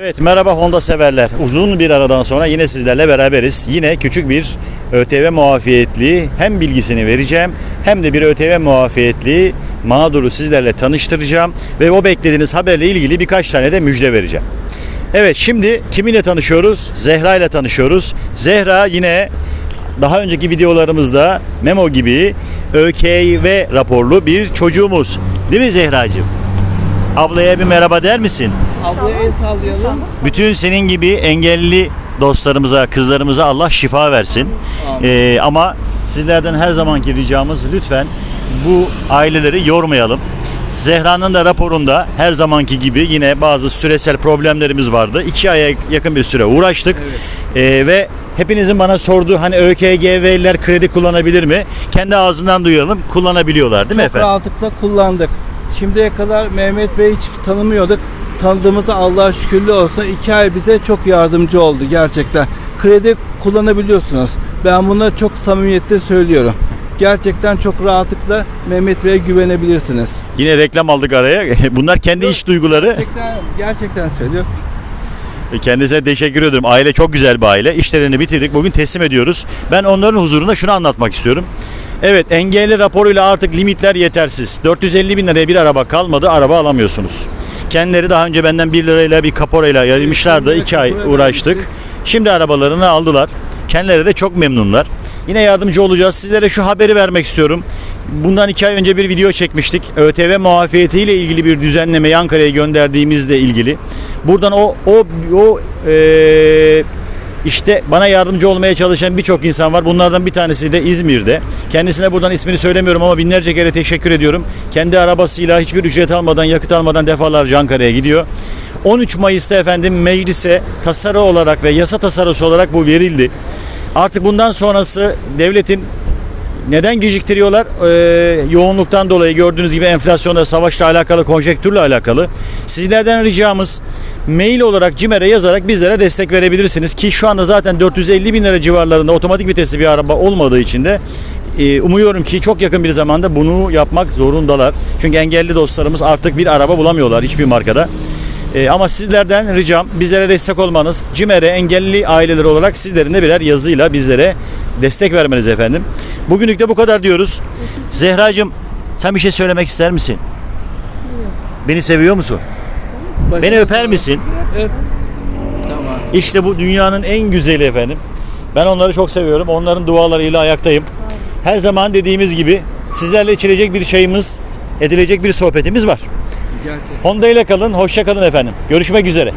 Evet merhaba Honda severler. Uzun bir aradan sonra yine sizlerle beraberiz. Yine küçük bir ÖTV muafiyetli hem bilgisini vereceğim hem de bir ÖTV muafiyetli mağduru sizlerle tanıştıracağım ve o beklediğiniz haberle ilgili birkaç tane de müjde vereceğim. Evet şimdi kiminle tanışıyoruz? Zehra ile tanışıyoruz. Zehra yine daha önceki videolarımızda Memo gibi ÖKV raporlu bir çocuğumuz. Değil mi Zehracığım? Ablaya bir merhaba der misin? Ablaya el sallayalım. Bütün senin gibi engelli dostlarımıza, kızlarımıza Allah şifa versin. Ee, ama sizlerden her zamanki ricamız lütfen bu aileleri yormayalım. Zehra'nın da raporunda her zamanki gibi yine bazı süresel problemlerimiz vardı. İki aya yakın bir süre uğraştık. Ee, ve hepinizin bana sorduğu hani ÖKGV'liler kredi kullanabilir mi? Kendi ağzından duyalım. Kullanabiliyorlar değil mi Çok efendim? rahatlıkla kullandık. Şimdiye kadar Mehmet Bey'i hiç tanımıyorduk. Tanıdığımıza Allah'a şükürlü olsun. iki ay bize çok yardımcı oldu gerçekten. Kredi kullanabiliyorsunuz. Ben bunu çok samimiyetle söylüyorum. Gerçekten çok rahatlıkla Mehmet Bey'e güvenebilirsiniz. Yine reklam aldık araya. Bunlar kendi iç duyguları. Gerçekten, gerçekten söylüyorum. E, Kendisine teşekkür ediyorum. Aile çok güzel bir aile. İşlerini bitirdik. Bugün teslim ediyoruz. Ben onların huzurunda şunu anlatmak istiyorum. Evet engelli raporuyla artık limitler yetersiz. 450 bin liraya bir araba kalmadı. Araba alamıyorsunuz. Kendileri daha önce benden 1 lirayla bir kaporayla yarışmışlardı. Evet, 2 ay uğraştık. Şimdi arabalarını aldılar. Kendileri de çok memnunlar. Yine yardımcı olacağız. Sizlere şu haberi vermek istiyorum. Bundan iki ay önce bir video çekmiştik. ÖTV muafiyetiyle ilgili bir düzenlemeyi Ankara'ya gönderdiğimizle ilgili. Buradan o o o eee, işte bana yardımcı olmaya çalışan birçok insan var. Bunlardan bir tanesi de İzmir'de. Kendisine buradan ismini söylemiyorum ama binlerce kere teşekkür ediyorum. Kendi arabasıyla hiçbir ücret almadan, yakıt almadan defalarca Ankara'ya gidiyor. 13 Mayıs'ta efendim meclise tasarı olarak ve yasa tasarısı olarak bu verildi. Artık bundan sonrası devletin neden geciktiriyorlar? Ee, yoğunluktan dolayı gördüğünüz gibi enflasyonla, savaşla alakalı, konjektürle alakalı. Sizlerden ricamız mail olarak CİMER'e yazarak bizlere destek verebilirsiniz. Ki şu anda zaten 450 bin lira civarlarında otomatik vitesli bir araba olmadığı için de e, umuyorum ki çok yakın bir zamanda bunu yapmak zorundalar. Çünkü engelli dostlarımız artık bir araba bulamıyorlar hiçbir markada. E, ama sizlerden ricam bizlere destek olmanız. CİMER'e engelli aileler olarak sizlerin de birer yazıyla bizlere destek vermeniz efendim. Bugünlük de bu kadar diyoruz. Zehracığım sen bir şey söylemek ister misin? Beni seviyor musun? Beni öper misin? Evet. Tamam. İşte bu dünyanın en güzeli efendim. Ben onları çok seviyorum. Onların dualarıyla ayaktayım. Her zaman dediğimiz gibi sizlerle içilecek bir çayımız, edilecek bir sohbetimiz var. Gerçekten. Honda ile kalın, hoşça kalın efendim. Görüşmek üzere.